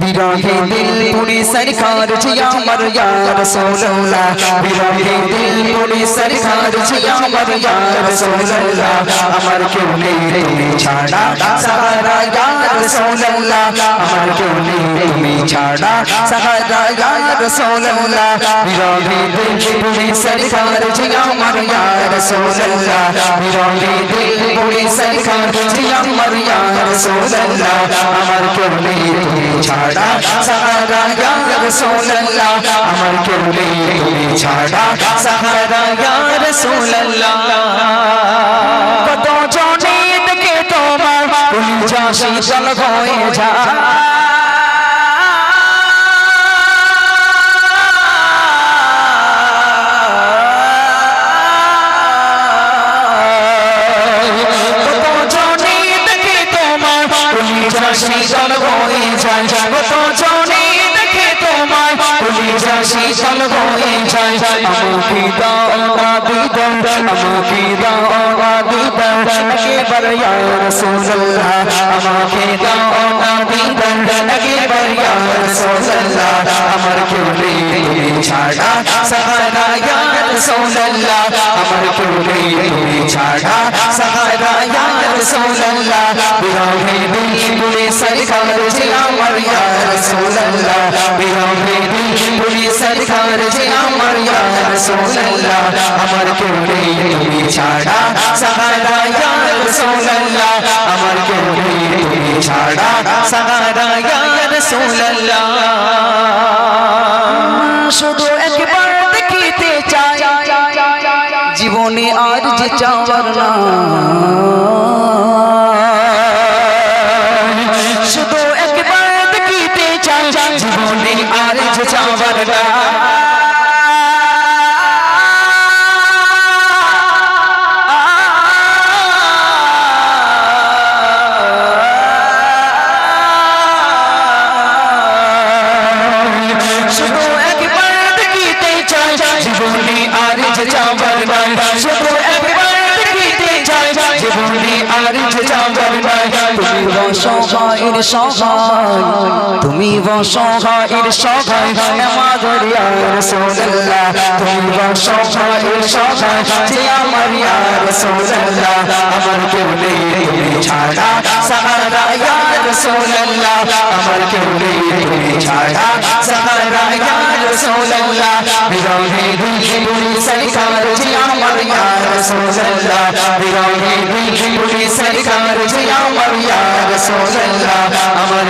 বিরহে দিল পুরি সরকার জিয়া মর ইয়া রাসূলুল্লাহ বিরহে দিল পুরি সরকার জিয়া মর ইয়া রাসূলুল্লাহ আমার কেউ নেই রে ছাড়া, সারা ইয়া রাসূলুল্লাহ, আমার কেউ নেই তুমি ছাড়া। সাহারা ইয়া রাসূলুল্লাহ বিরহে দিল পুরি সরকার জি আমার রাসূলুল্লাহ। বিরহে দিল পুরি সরকার জি আমার আমার কেউ নেই তুমি ছাড়া। সাহারা ইয়া শীতল হয়ে যায়। যায় আমাকে দাও না দিদার আমাকে দাও না দিদার একেবার ইয়া রাসূলুল্লাহ আমাকে দাও না দিদার একেবার ইয়া রাসূলুল্লাহ আমার কেউ নেই তুমি ছাড়া সাহারা ইয়া রাসূলুল্লাহ আমার কেউ নেই তুমি ছাড়া সাহারা ইয়া রাসূলুল্লাহ বিরহে দিল পুরে সরকার জি আমার ইয়া রাসূলুল্লাহ বিরহে দিল পুরে সরকার জি রাসূলুল্লাহ আমার কেউ নেই তুমি ছাড়া। সাহারা ইয়া রাসূলুল্লাহ আমার কেউ নেই তুমি ছাড়া। সাহারা ইয়া রাসূলুল্লাহ শুধু একবার দেখিতে চাই জীবনে আর যে চাওয়ার না। জীবনে আর যে চাওয়ার নাই তুমি বসহায়ের সহায় তুমি সহায় যে আমার ইয়া রাসূলুল্লাহ ছাড়া সাহারা ইয়া আমার নেই তুমি ছাড়া সাহারা ইয়া বিরহে দিল পুরি সরকার জি আমার ইয়া রাসূলুল্লাহ। বিরহে দিল পুরি সরকার জি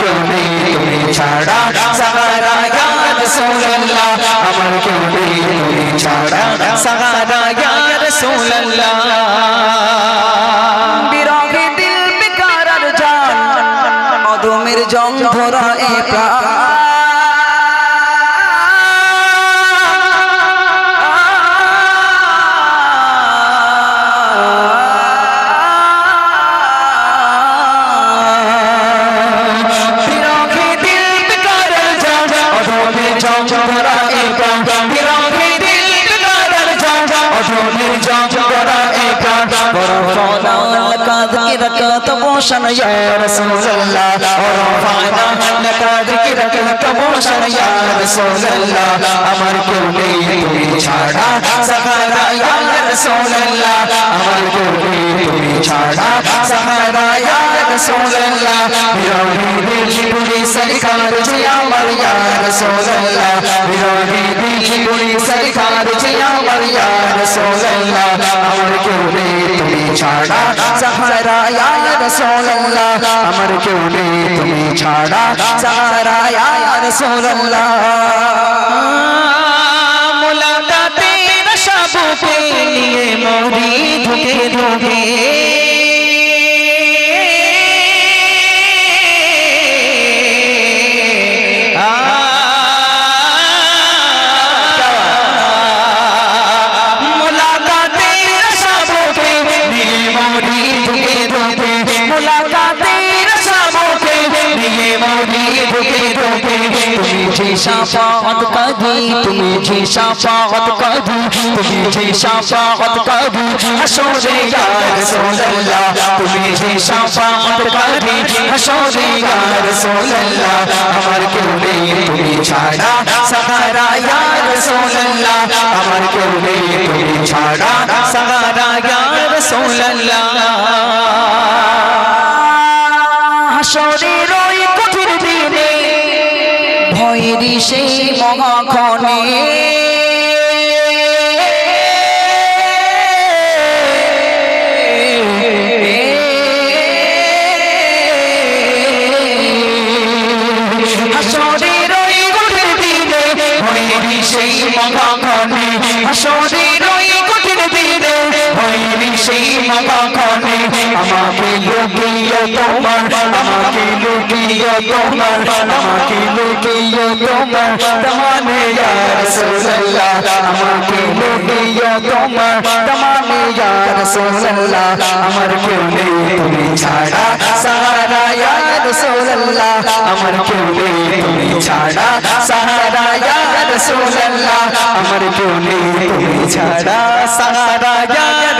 কেউ ছাড়া সাহারা ইয়া রাসূলুল্লাহ। promotion ya rasulullah aur fana neka dikir ke promotion ya rasulullah amar ko nei tumi chhara sahara ya rasulullah amar ko nei tumi chhara sahara ya rasulullah mirani dikhi puri sarkar ji amar ya rasulullah mirani dikhi puri sarkar ji amar ya rasulullah Sahara ইয়া রাসূলুল্লাহ, আমার কেউ নেই, তুমি ছাড়া। সাহারা ইয়া রাসূলুল্লাহ মুলাকাতে রশাবুকে নিয়ে মরি, ধুকে ধুকে। তুমি যে শাফাত কাদি তুমি যে শাফাত কাদি তুমি যে শাফাত কাদি হাসরে ইয়া রাসূলুল্লাহ তুমি যে শাফাত কাদি হাসরে ইয়া রাসূলুল্লাহ ছাড়া সাহারা ইয়া রাসূলুল্লাহ আমার কেউ নেই তুমি ছাড়া সাহারা ইয়া রাসূলুল্লাহ হাসরের ভয়ের সেই মহাক্ষণে মহাক্ষণে আমাকে লুকিয়ে তোমার আমাকে লুকিয়ে তোমার আমাকে লুকিয়ে তোমার তমানে ইয়া রাসূলুল্লাহ আমাকে লুকিয়ে তোমার তমানে ইয়া রাসূলুল্লাহ আমার কেউ নেই তুমি ছাড়া সাহারা ইয়া আমার কেউ তুমি ছাড়া সাহারা ইয়া আমার কেউ তুমি ছাড়া সাহারা